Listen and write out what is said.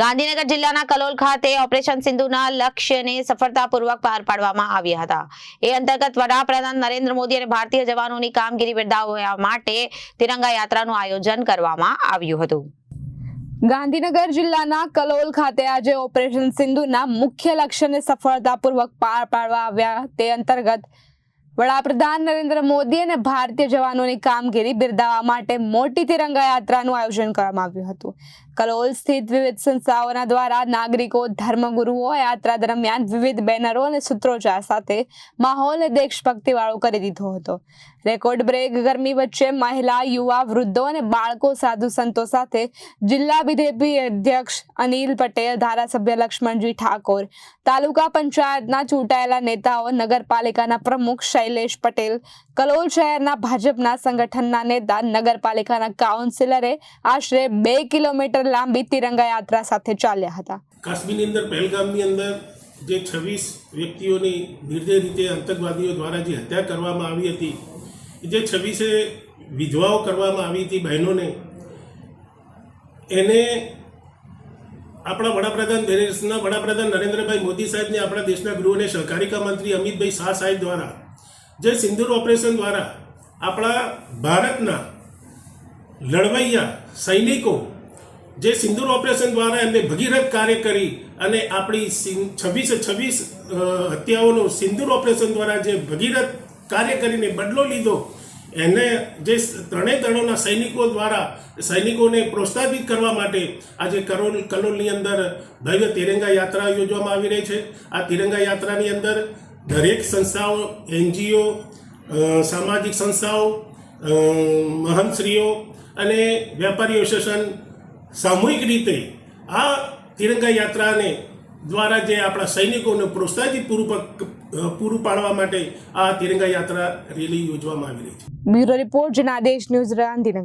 ગાંધીનગર જિલ્લાના કલોલ ખાતે ઓપરેશન સિંધુના લક્ષ્યને સફળતાપૂર્વક પાર પાડવામાં આવ્યા હતા. એ અંતર્ગત વડાપ્રધાન નરેન્દ્ર મોદી અને ભારતીય જવાનોની કામગીરી બિરદાવવા માટે તિરંગા યાત્રાનું આયોજન કરવામાં આવ્યું હતું. ગાંધીનગર જિલ્લાના કલોલ ખાતે આજે ઓપરેશન સિંધુના મુખ્ય લક્ષ્યને સફળતાપૂર્વક પાર પાડવા આવ્યા. તે અંતર્ગત વડાપ્રધાન નરેન્દ્ર મોદી અને ભારતીય જવાનોની કામગીરી બિરદાવવા માટે મોટી તિરંગા યાત્રાનું આયોજન કરવામાં આવ્યું હતું. કલોલ સ્થિત વિવિધ સંસ્થાઓના દ્વારા નાગરિકો, ધર્મગુરુઓ યાત્રા દરમિયાન વિવિધ બેનરો અને સૂત્રોચ્ચાર સાથે માહોલ દેશભક્તિ વાળો કરી દીધો હતો. રેકોર્ડ બ્રેક, ગરમી વચ્ચે મહિલા, યુવા, વૃદ્ધો અને બાળકો સાધુ સંતો સાથે જિલ્લા બીજેપી અધ્યક્ષ અનિલ પટેલ, ધારાસભ્ય લક્ષ્મણજી ઠાકોર, તાલુકા પંચાયતના ચૂંટાયેલા નેતાઓ, નગરપાલિકાના પ્રમુખ શૈલેષ પટેલ. કલોલ શહેરના ભાજપના સંગઠનના નેતા, નગરપાલિકાના કાઉન્સિલરે આશરે બે કિલોમીટર લાંબી તિરંગા યાત્રા સાથે ચાલ્યા હતા. કાશ્મીરની અંદર પહેલગામની અંદર જે છવ્વીસ વ્યક્તિઓની નિર્દય રીતે આતંકવાદીઓ દ્વારા જે હત્યા કરવામાં આવી હતી જે છવ્વીસે વિધવાઓ કરવામાં આવી હતી બહેનોને, એને આપણા વડાપ્રધાન દેશના વડાપ્રધાન નરેન્દ્રભાઈ મોદી સાહેબને આપણા દેશના ગૃહ અને સહકારિતા મંત્રી અમિતભાઈ શાહ સાહેબ દ્વારા જે સિંદૂર ઓપરેશન દ્વારા આપણા ભારતના લડવૈયા સૈનિકો જે સિંદૂર ઓપરેશન દ્વારા એમને ભગીરથ કાર્ય કરી અને આપણી છવ્વીસે છવ્વીસ હત્યાઓનો સિંદૂર ઓપરેશન દ્વારા જે ભગીરથ કાર્ય કરીને બદલો લીધો, એને જે ત્રણેય દળોના સૈનિકો દ્વારા, સૈનિકોને પ્રોત્સાહિત કરવા માટે આજે કરોલ કલોલની અંદર ભવ્ય તિરંગા યાત્રા યોજવામાં આવી રહી છે. આ તિરંગા યાત્રાની અંદર દરેક સંસ્થાઓ એનજીઓ સામાજિક સંસ્થાઓ મહંતશ્રીઓ અને વેપારી એસોસિએશન સામૂહિક રીતે આ તિરંગા યાત્રાને દ્વારા જે આપણા સૈનિકોને પ્રોત્સાહિત પૂરું પૂરું પાડવા માટે આ તિરંગા યાત્રા રેલી યોજવામાં આવી રહી છે. Bureau report, Janadesh News Gandhinagar